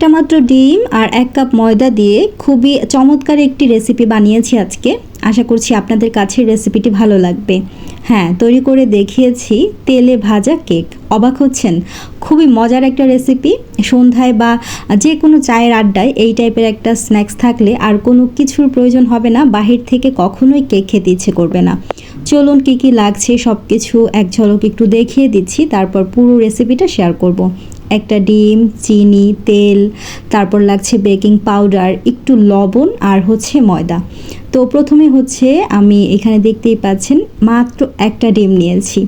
শুধুমাত্র ডিম আর এক কাপ ময়দা দিয়ে খুবই চমৎকার একটি রেসিপি বানিয়েছি আজকে। আশা করছি আপনাদের কাছে রেসিপিটি ভালো লাগবে। হ্যাঁ তৈরি করে দেখিয়েছি তেলে ভাজা কেক। অবাক হচ্ছেন? খুবই মজার একটা রেসিপি সন্ধ্যায় বা যে কোনো চায়ের আড্ডায় এই টাইপের একটা স্ন্যাক্স থাকলে আর কোনো কিছুর প্রয়োজন হবে না। বাহির থেকে কখনোই কেক খেতে ইচ্ছে করবে না। চলুন কী কী লাগছে সব কিছু এক ঝলক একটু দেখিয়ে দিচ্ছি, তারপর পুরো রেসিপিটা শেয়ার করব। একটা ডিম, চিনি, তেল, তারপর লাগছে বেকিং পাউডার একটু লবণ আর হচ্ছে ময়দা। তো প্রথমে হচ্ছে আমি এখানে দেখতেই পাচ্ছেন, মাত্র একটা ডিম নিয়েছি।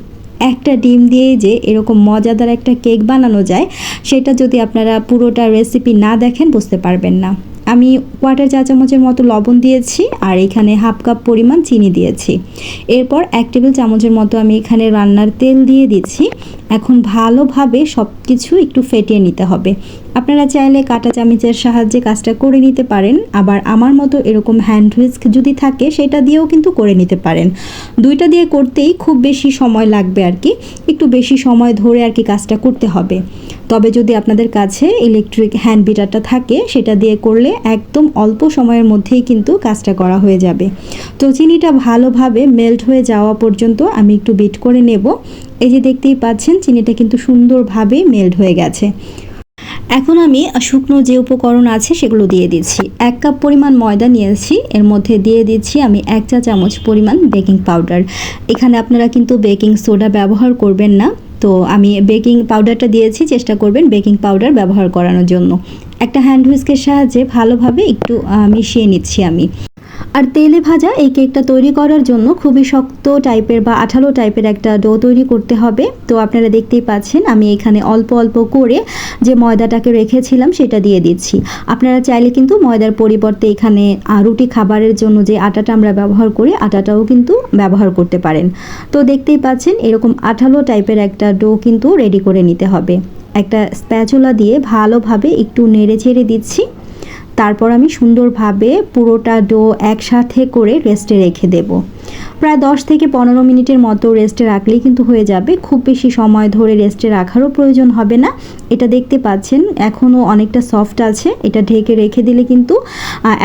একটা ডিম দিয়ে যে এরকম মজাদার একটা কেক বানানো যায়, সেটা যদি আপনারা পুরোটা রেসিপি না দেখেন, বুঝতে পারবেন না। আমি কোয়ার্টার চা চামচের মতো লবণ দিয়েছি আর এখানে হাফ কাপ পরিমাণ চিনি দিয়েছি। এরপর এক টেবিল চামচের মতো আমি এখানে রান্নার তেল দিয়ে দিচ্ছি। এখন ভালোভাবে সব কিছু একটু ফেটিয়ে নিতে হবে। আপনারা চাইলে কাটা চামিচের সাহায্যে কাজটা করে নিতে পারেন। আবার আমার মতো এরকম হ্যান্ড হুইস্ক যদি থাকে, সেটা দিয়েও কিন্তু করে নিতে পারেন। দুইটা দিয়ে করতেই খুব বেশি সময় লাগবে আর কি। একটু বেশি সময় ধরে আর কি কাজটা করতে হবে। তবে যদি আপনাদের কাছে ইলেকট্রিক হ্যান্ড বিটারটা থাকে, সেটা দিয়ে করলে একদম অল্প সময়ের মধ্যেই কিন্তু কাজটা করা হয়ে যাবে। তো চিনিটা ভালোভাবে মেল্ট হয়ে যাওয়া পর্যন্ত আমি একটু বিট করে নেব। এই যে দেখতেই পাচ্ছেন, চিনিটা কিন্তু সুন্দরভাবে মেল্ট হয়ে গেছে। এখন আমি শুকনো যে উপকরণ আছে, সেগুলো দিয়ে দিচ্ছি। এক কাপ পরিমাণ ময়দা নিয়েছি, এর মধ্যে দিয়ে দিচ্ছি আমি এক চা চামচ পরিমাণ বেকিং পাউডার এখানে আপনারা কিন্তু বেকিং সোডা ব্যবহার করবেন না। তো আমি বেকিং পাউডারটা দিয়েছি, চেষ্টা করবেন বেকিং পাউডার ব্যবহার করানোর জন্য। একটা হ্যান্ড হুইস্কের সাহায্যে ভালোভাবে একটু মিশিয়ে নিচ্ছি আমি। আর তেলে ভাজা এই কেকটা তৈরি করার জন্য খুবই শক্ত টাইপের বা আঠালো টাইপের একটা ডো তৈরি করতে হবে। তো আপনারা দেখতেই পাচ্ছেন, আমি এখানে অল্প অল্প করে যে ময়দাটাকে রেখেছিলাম সেটা দিয়ে দিচ্ছি। আপনারা চাইলে কিন্তু ময়দার পরিবর্তে এখানে রুটি খাবারের জন্য যে আটাটা আমরা ব্যবহার করি, আটাটাও কিন্তু ব্যবহার করতে পারেন। তো দেখতেই পাচ্ছেন, এরকম আঠালো টাইপের একটা ডো কিন্তু রেডি করে নিতে হবে। একটা স্প্যাচুলা দিয়ে ভালোভাবে একটু নেড়ে চেড়ে দিচ্ছি। তারপর আমি সুন্দরভাবে পুরোটা ডো একসাথে করে রেস্টে রেখে দেব। প্রায় দশ থেকে পনেরো মিনিটের মতো রেস্টে রাখলেই কিন্তু হয়ে যাবে। খুব বেশি সময় ধরে রেস্টে রাখারও প্রয়োজন হবে না। এটা দেখতে পাচ্ছেন এখনও অনেকটা সফট আছে। এটা ঢেকে রেখে দিলে কিন্তু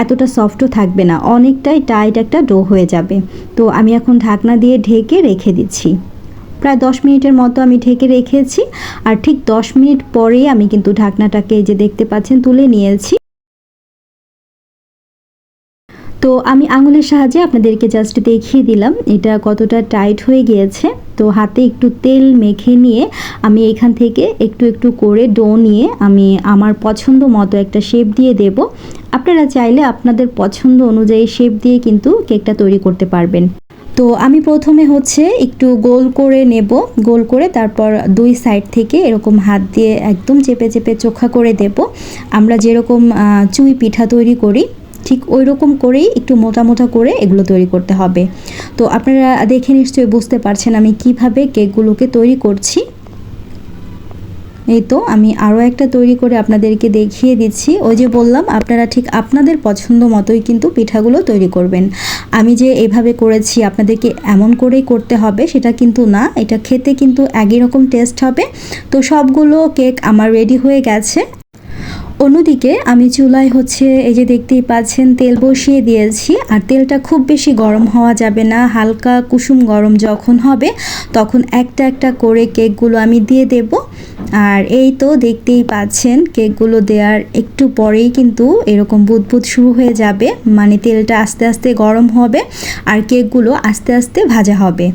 এতটা সফটও থাকবে না। অনেকটাই টাইট একটা ডো হয়ে যাবে। তো আমি এখন ঢাকনা দিয়ে ঢেকে রেখে দিচ্ছি। প্রায় দশ মিনিটের মতো আমি ঢেকে রেখেছি। আর ঠিক দশ মিনিট পরেই আমি কিন্তু ঢাকনাটাকে যে দেখতে পাচ্ছেন, তুলে নিয়েছি। তো আমি আঙুলের সাহায্যে আপনাদেরকে জাস্ট দেখিয়ে দিলাম এটা কতটা টাইট হয়ে গিয়েছে। তো হাতে একটু তেল মেখে নিয়ে আমি এখান থেকে একটু একটু করে ডো নিয়ে আমি আমার পছন্দ মতো একটা শেপ দিয়ে দেব। আপনারা চাইলে আপনাদের পছন্দ অনুযায়ী শেপ দিয়ে কিন্তু কেকটা তৈরি করতে পারবেন। তো আমি প্রথমে হচ্ছে একটু গোল করে নেব। গোল করে তারপর দুই সাইড থেকে এরকম হাত দিয়ে একদম চেপে চেপে চোখা করে দেব। আমরা যেরকম চুই পিঠা তৈরি করি ঠিক ওই রকম করেই একটু মোটা মোটা করে এগুলো তৈরি করতে হবে। তো আপনারা দেখে নিশ্চয়ই বুঝতে পারছেন আমি কীভাবে কেকগুলোকে তৈরি করছি। এই তো আমি আরও একটা তৈরি করে আপনাদেরকে দেখিয়ে দিচ্ছি। ওই যে বললাম, আপনারা ঠিক আপনাদের পছন্দ মতোই কিন্তু পিঠাগুলো তৈরি করবেন। আমি যে এইভাবে করেছি, আপনাদেরকে এমন করেই করতে হবে, সেটা কিন্তু না। এটা খেতে কিন্তু একই রকম টেস্ট হবে। তো সবগুলো কেক আমার রেডি হয়ে গেছে। অন্যদিকে আমি চুলায় হচ্ছে এই যে দেখতেই পাচ্ছেন, তেল বসিয়ে দিয়েছি। আর তেলটা খুব বেশি গরম হওয়া যাবে না। হালকা কুসুম গরম যখন হবে, তখন একটা একটা করে কেকগুলো আমি দিয়ে দেব। আর এই তো দেখতেই পাচ্ছেন, কেকগুলো দেওয়ার একটু পরেই কিন্তু এরকম বুদবুদ শুরু হয়ে যাবে। মানে তেলটা আস্তে আস্তে গরম হবে, আর কেকগুলো আস্তে আস্তে ভাজা হবে।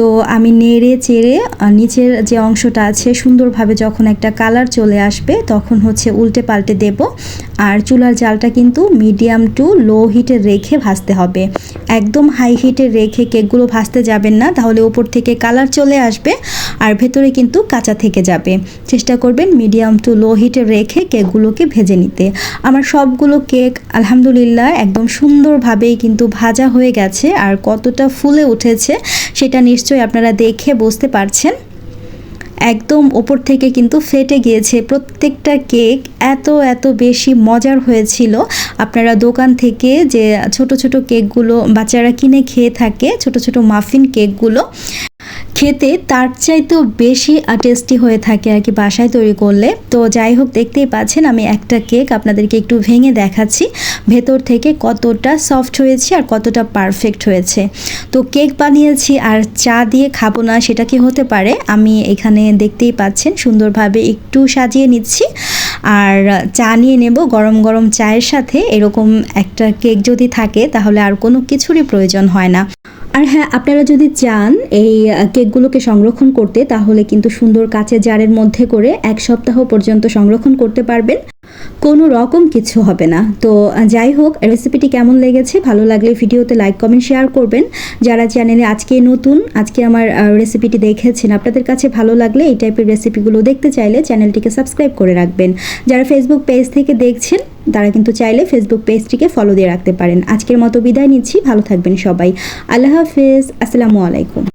তো আমি নেড়ে চেড়ে নিচের যে অংশটা আছে সুন্দরভাবে যখন একটা কালার চলে আসবে, তখন হচ্ছে উল্টে পাল্টে দেব। আর চুলার জালটা কিন্তু মিডিয়াম টু লো হিটে রেখে ভাজতে হবে। একদম হাই হিটে রেখে কেকগুলো ভাজতে যাবেন না, তাহলে উপর থেকে কালার চলে আসবে আর ভেতরে কিন্তু কাঁচা থেকে যাবে। চেষ্টা করবেন মিডিয়াম টু লো হিটে রেখে কেকগুলোকে ভেজে নিতে। আমার সবগুলো কেক আলহামদুলিল্লাহ একদম সুন্দরভাবেই কিন্তু ভাজা হয়ে গেছে আর কতটা ফুলে উঠেছে, সেটা নিশ্চয়ই আপনারা দেখে বুঝতে পারছেন। একদম ওপর থেকে কিন্তু ফেটে গিয়েছে প্রত্যেকটা কেক। এত এত বেশি মজার হয়েছিল। আপনারা দোকান থেকে যে ছোট ছোট কেকগুলো বাচ্চারা কিনে খেয়ে থাকে, ছোট ছোট মাফিন কেকগুলো খেতে তার চাইতেও বেশি টেস্টি হয়ে থাকে আর কি বাসায় তৈরি করলে। তো যাই হোক, দেখতেই পাচ্ছেন আমি একটা কেক আপনাদেরকে একটু ভেঙে দেখাচ্ছি। ভেতর থেকে কতটা সফট হয়েছে আর কতটা পারফেক্ট হয়েছে। তো কেক বানিয়েছি আর চা দিয়ে খাব না, সেটা কি হতে পারে? আমি এখানে দেখতেই পাচ্ছেন, সুন্দরভাবে একটু সাজিয়ে নিচ্ছি। আর চা নিয়ে নেব গরম গরম চায়ের সাথে। এরকম একটা কেক যদি থাকে, তাহলে আর কোনো কিছুরই প্রয়োজন হয় না। আর হ্যাঁ আপনারা যদি চান এই কেকগুলোকে সংরক্ষণ করতে, তাহলে কিন্তু সুন্দর কাঁচের জারের মধ্যে করে এক সপ্তাহ পর্যন্ত সংরক্ষণ করতে পারবেন। কোনো রকম কিছু হবে না। তো, যাই হোক রেসিপিটি কেমন লেগেছে, ভালো লাগলে ভিডিওতে লাইক কমেন্ট শেয়ার করবেন। যারা চ্যানেলে আজকে নতুন, আজকে আমার রেসিপিটি দেখেছেন, আপনাদের কাছে ভালো লাগলে এই টাইপের রেসিপিগুলো দেখতে চাইলে চ্যানেলটিকে সাবস্ক্রাইব করে রাখবেন। যারা ফেসবুক পেজ থেকে দেখছেন, তারা কিন্তু চাইলে ফেসবুক পেজটিকে ফলো দিয়ে রাখতে পারেন। আজকের মতো বিদায় নিচ্ছি, ভালো থাকবেন সবাই। আল্লাহ হাফেজ, আসসালামু আলাইকুম।